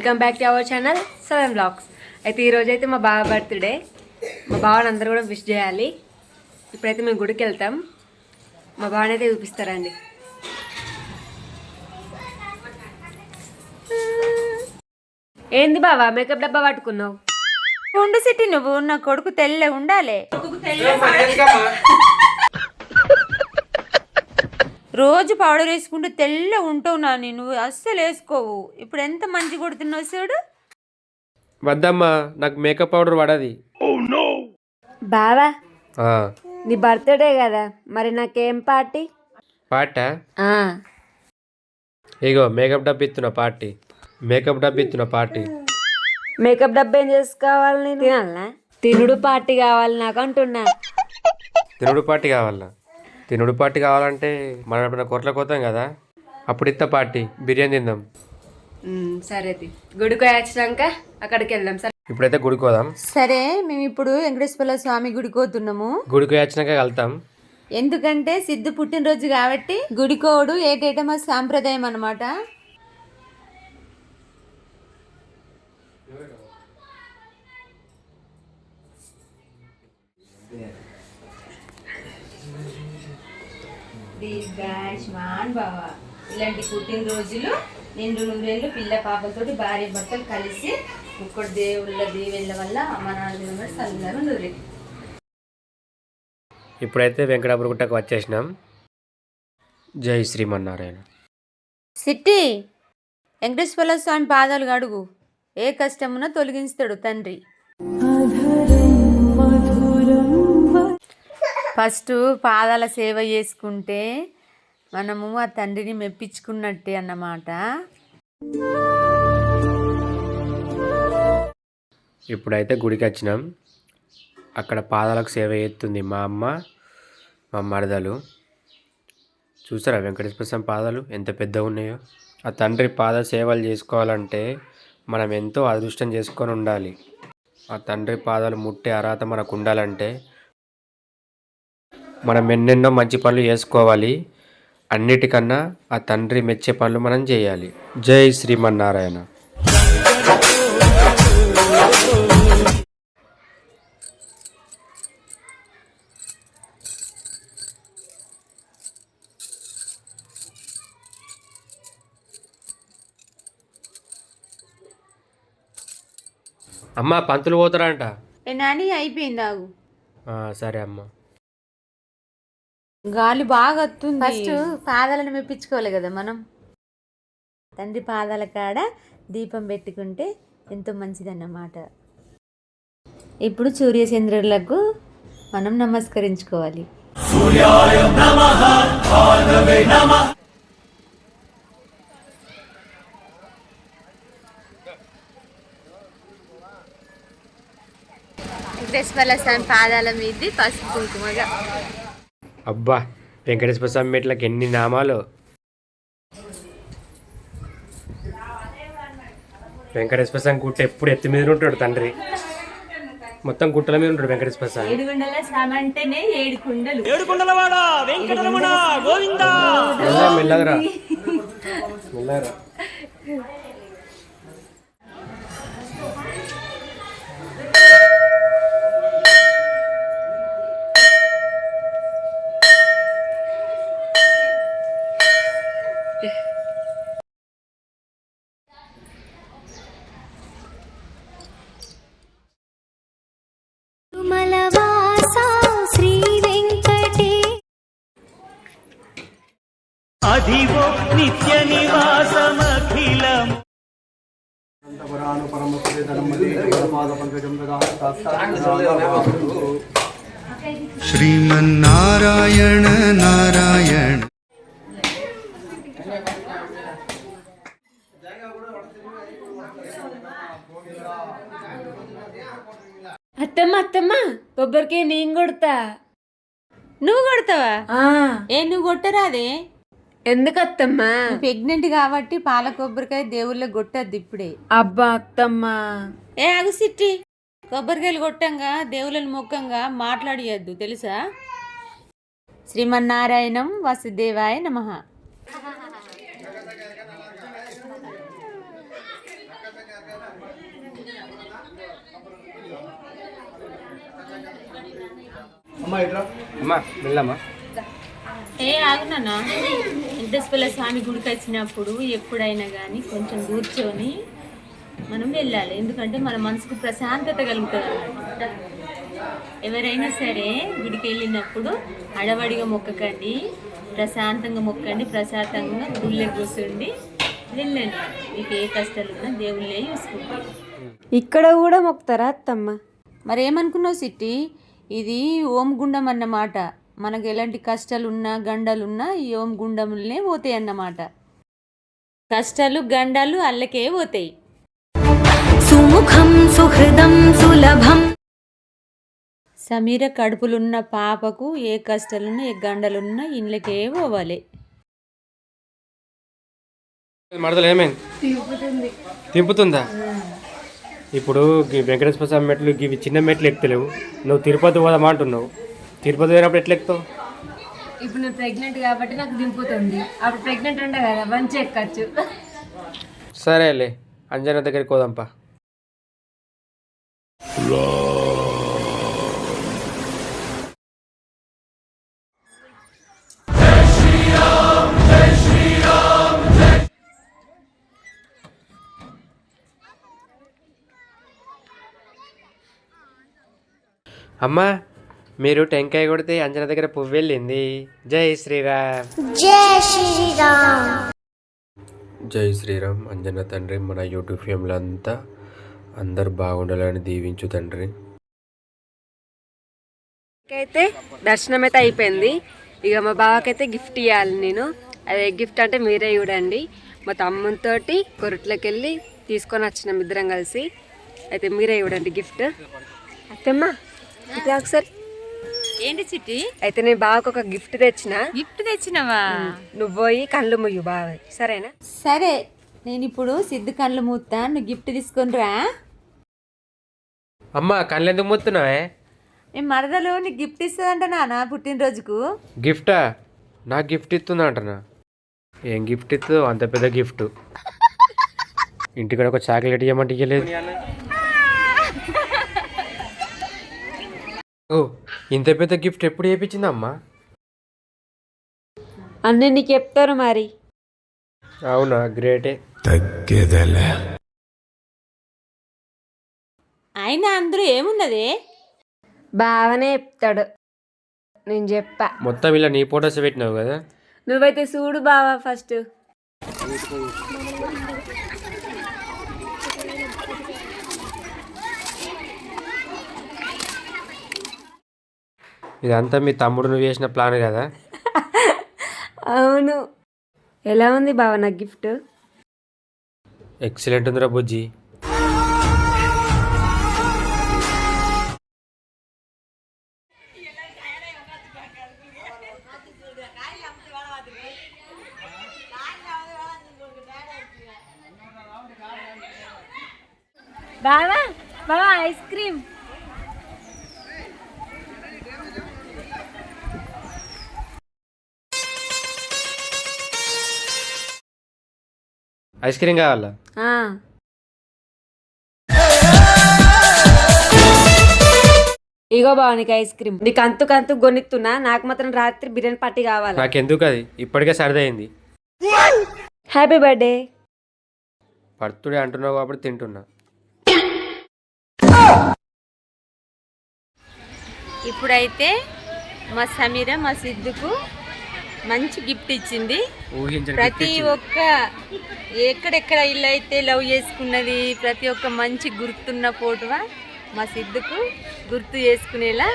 Welcome back to our channel seven blogs అయితే ఈరోజు అయితే మా బావ బర్త్డే మా బావని అందరూ కూడా విష్ చేయాలి. ఇప్పుడైతే మేము గుడికి వెళ్తాం. మా బావని అయితే చూపిస్తారండి. ఏంది బావా మేకప్ డబ్బా పట్టుకున్నావు? ఉండు సిట్టి నువ్వు నా కొడుకు తెల్ల ఉండాలి. రోజు పౌడర్ వేసుకుంటూ తెల్ల ఉంటావు నాని నువ్వు అస్సలు వేసుకోవు. ఇప్పుడు ఎంత మంచి కొడుతున్నావు చూడు. వద్దమ్మా నాకు మేకప్ పౌడర్ పడది. బావా ఆ, నీ బర్త్డే కదా మరి నాకేం పార్టీ? పాట? ఆ, ఇగో మేకప్ డబ్బు ఇస్తున్న పార్టీ. మేకప్ డబ్బు ఇస్తున్న పార్టీ. మేకప్ డబ్బా ఏం చేసుకోవాలి నేను? తినాలనా? తినుడు పార్టీ కావాలి నాకు అంటున్నా. తినుడు పార్టీ కావాలా? తినుడు పార్టీ కావాలంటే మనం ఎప్పుడైనా కొట్ల కోతాం కదా. అప్పుడు ఇస్తా పార్టీ బిర్యానీ తిందాం. సరే. గుడికి వచ్చినాక అక్కడికి వెళ్దాం సరే? ఇప్పుడైతే గుడికి పోదాం సరే మేము ఇప్పుడు వెంకటేశ్వర స్వామి గుడికి పోతున్నాము గుడికి వచ్చినాక వెళ్తాం ఎందుకంటే సిద్ధు పుట్టినరోజు కాబట్టి గుడికోడు ఏటేటా మా సాంప్రదాయం అన్నమాట. దీర్ఘాయుష్మాన్ భవ ఇలాంటి పుట్టినరోజులు నిండు నూరేళ్ళు పిల్ల పాపలతోటి భార్య భర్తలు కలిసి ఒక్కటి దేవుళ్ళ దీవెళ్ళ వల్ల అమ్మ నాన్న చల్లగా నూరి ఇప్పుడైతే వెంకటాపుర గుట్టకు వచ్చేసినాం. జై శ్రీమన్నారాయణ. సిట్టి వెంకటేశ్వర స్వామి పాదాలు గడుగు ఏ కష్టమున తొలగిస్తాడు తండ్రి. ఫస్ట్ పాదాల సేవ చేసుకుంటే మనము ఆ తండ్రిని మెప్పించుకున్నట్టే అన్నమాట. ఇప్పుడైతే గుడికి వచ్చినాం. అక్కడ పాదాలకు సేవ చేస్తుంది మా అమ్మ మా మరదలు. చూసారా వెంకటేశ్వర స్వామి పాదాలు ఎంత పెద్దగా ఉన్నాయో? ఆ తండ్రి పాద సేవలు చేసుకోవాలంటే మనం ఎంతో అదృష్టం చేసుకొని ఉండాలి. ఆ తండ్రి పాదాలు ముట్టే అర్హత మనకు ఉండాలంటే మనం ఎన్నెన్నో మంచి పనులు చేసుకోవాలి. అన్నిటికన్నా ఆ తండ్రి మెచ్చే పనులు మనం చేయాలి. జై శ్రీమన్నారాయణ. అమ్మ పంతులు పోతారంట. నాని అయిపోయింది ఆగు. సరే అమ్మ. గాలి బాగా వస్తుంది ఫస్ట్ పాదాలను మెప్పించుకోవాలి కదా మనం. తండ్రి పాదాల కాడ దీపం పెట్టుకుంటే ఎంతో మంచిదన్నమాట. ఇప్పుడు సూర్యచంద్రులకు మనం నమస్కరించుకోవాలి. వెంకటేశ్వర స్వామి పాదాల మీద పసుపు కుంకుమగా. అబ్బా వెంకటేశ్వర స్వామి మెట్లకి ఎన్ని నామాలు? వెంకటేశ్వర స్వామి గుట్ట ఎప్పుడు ఎత్తి మీద ఉంటాడు తండ్రి? మొత్తం గుట్టల మీద ఉంటాడు వెంకటేశ్వర స్వామి. ఏడుగుండల స్వామి అంటేనే ఏడు కుండలు. మెల్లగా మెల్లగరా మెల్లగరా అధివో నిత్య నివాసమఖిలం श्रीमन्नारायण नारायण అత్తమ్మ అత్తమ్మ కొబ్బరికాయ నేను కొడతా నువ్వు కొడతావా ఆ, ఏ నువ్వు కొట్టరాదే ఎందుకు అత్తమ్మా ప్రెగ్నెంట్ కాబట్టి పాల కొబ్బరికాయ దేవుళ్ళ కొట్టద్ది ఇప్పుడే. అబ్బా అత్తమ్మా. ఏ అగు సిట్టి. కొబ్బరికాయలు కొట్టంగా దేవుళ్ళని మొక్కంగా మాట్లాడియద్దు తెలుసా? శ్రీమన్నారాయణం వసుదేవాయ నమ. అమ్మా ఇట్లా. అమ్మా వెళ్ళమ్మా. ఏ ఆగునా వెంకటేశ్వర స్వామి గుడికి వచ్చినప్పుడు ఎప్పుడైనా కానీ కొంచెం కూర్చొని మనం వెళ్ళాలి. ఎందుకంటే మన మనసుకు ప్రశాంతత కలుగుతుంది ఎవరైనా సరే గుడికి వెళ్ళినప్పుడు అడవడిగా మొక్కకండి ప్రశాంతంగా మొక్కండి ప్రశాంతంగా గుళ్ళే కూర్చోండి వెళ్ళండి. మీకు ఏ కష్టాలు ఉన్నా దేవుళ్ళే చూసుకుంటారు. ఇక్కడ కూడా మొక్కుతారా అత్తమ్మ? మరి ఏమనుకున్నావు సిట్టి? ఇది ఓం గుండం అన్నమాట. మనకు ఎలాంటి కష్టాలున్నా గండాలున్నా ఈ ఓం గుండములనే పోతాయి అన్నమాట. కష్టాలు గండాలు అల్లకే పోతాయి. సుముఖం సుహృదం సులభం. సమీర కడుపులున్న పాపకు ఏ కష్టాలున్నా ఏ గండలున్నా ఇండ్లకే పోవాలి. తింపుతుందా ఇప్పుడు వెంకటేశ్వర స్వామి మెట్లు ఇవి చిన్న మెట్లు ఎక్కుతలేవు నువ్వు తిరుపతి పోదామా అంటున్నావు. తిరుపతి పోయినప్పుడు ఎట్లా ఎక్కుతావు? ఇప్పుడు నేను ప్రెగ్నెంట్ కాబట్టి నాకు దింపుతుంది. అప్పుడు ప్రెగ్నెంట్ ఉండే కదా మంచి ఎక్కచ్చు. సరేలే అంజన దగ్గరికి పోదాంపా అమ్మా మీరు టెంకాయ కొడితే అంజన దగ్గర పువ్వు వెళ్ళింది. జై శ్రీరామ్. జై శ్రీరామ్. అంజన తండ్రి మన యూట్యూబ్ ఫ్యామిలీ అంతా అందరు బాగుండాలని దీవించు తండ్రి. అయితే దర్శనం అయితే అయిపోయింది. ఇక మా బావకైతే గిఫ్ట్ ఇవ్వాలి నేను. అదే గిఫ్ట్ అంటే మీరే చూడండి. మా తమ్మునితోటి కొరట్లోకి వెళ్ళి తీసుకొని వచ్చినాం ఇద్దరం కలిసి. అయితే మీరే చూడండి గిఫ్ట్. అత్తమ్మ ఇట్లా ఒకసారి ఏంటి చిట్టి? అయితే నేను బావకు ఒక గిఫ్ట్ తెచ్చిన. గిఫ్ట్ తెచ్చినవా? నువ్వు పోయి కళ్ళు ముయ్యు బావ సరేనా? సరే నేను ఇప్పుడు సిద్ధు కళ్ళు మూతా నువ్వు గిఫ్ట్ తీసుకొని రా. అమ్మ కళ్ళు ఎందుకు మొత్తున్నావే? నేను మరదలు నీకు గిఫ్ట్ ఇస్తుందంట నాన్న పుట్టినరోజుకు. గిఫ్టా? నాకు గిఫ్ట్ ఇస్తుందా అంటనా ఏం గిఫ్ట్ ఇస్తుందో అంత పెద్ద గిఫ్ట్. ఇంటికాడ ఒక చాక్లెట్ ఇవ్వమంటే ఇవ్వలేదు ఓ ఇంత పెద్ద గిఫ్ట్ ఎప్పుడు చేయించింది అమ్మా అన్నీ నీకు చెప్తారు మరి. అవునా గ్రేటే. అయినా అందులో ఏమున్నదే? బావనే చెప్తాడు. నేను చెప్పా. మొత్తం ఇలా నీ ఫొటోస్ పెట్టినావు కదా? నువ్వైతే చూడు బావా ఫస్ట్. ఇదంతా మీ తమ్ముడు నువ్వు చేసిన ప్లాన్ కదా? అవును. ఎలా ఉంది బావ నా గిఫ్ట్? ఎక్సలెంట్ ఉందిరా బుజ్జి. ఐస్ క్రీమ్ కావాలా. ఇగో బావ నీకు ఐస్ క్రీమ్. నీకు అంతు కంతు గొనిస్తున్నా నాకు మాత్రం రాత్రి బిర్యానీ పార్టీ కావాలి? నాకెందుకు అది ఇప్పటికే సరిదైంది. హ్యాపీ బర్త్డే పడుతుడే అంటున్నావు కాబట్టి తింటున్నా. ఇప్పుడైతే మా సమీర మా సిద్ధుకు మంచి గిఫ్ట్ ఇచ్చింది ప్రతి. ఒక్క ఎక్కడెక్కడ ఇల్లు అయితే లవ్ చేసుకున్నది ప్రతి ఒక్క మంచి గుర్తున్న ఫోటో మా సిద్ధుకు గుర్తు చేసుకునేలా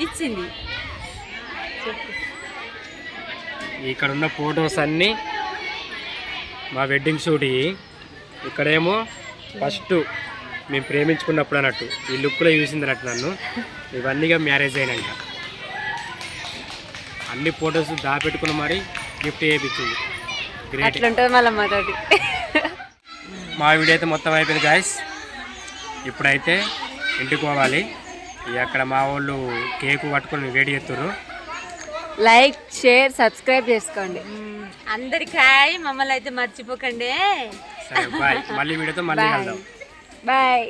ఇచ్చింది ఇక్కడ ఉన్న ఫొటోస్ అన్నీ మా వెడ్డింగ్ షూట్. ఇక్కడేమో ఫస్ట్ మేము ప్రేమించుకున్నప్పుడు అన్నట్టు ఈ లుక్లో చూసింది అన్నట్టు నన్ను ఇవన్నీగా మ్యారేజ్ అయినాక అన్ని ఫొటోస్ దాపెట్టుకుని మరి గిఫ్ట్ చేయించింది గ్రేట్ అట్లుంటుంది మళ్ళీ మాతోటి మా వీడియో అయితే మొత్తం అయిపోయింది గాయస్ ఇప్పుడైతే ఇంటికి పోవాలి. అక్కడ మా వాళ్ళు కేకు పట్టుకొని వేడి చేస్తున్నారు లైక్ షేర్ సబ్స్క్రైబ్ చేసుకోండి. అందరికి హాయ్ మమ్మల్ని అయితే మర్చిపోకండి. సరే బాయ్ మళ్ళీ వీడియోతో మళ్ళీ కలుద్దాం. బాయ్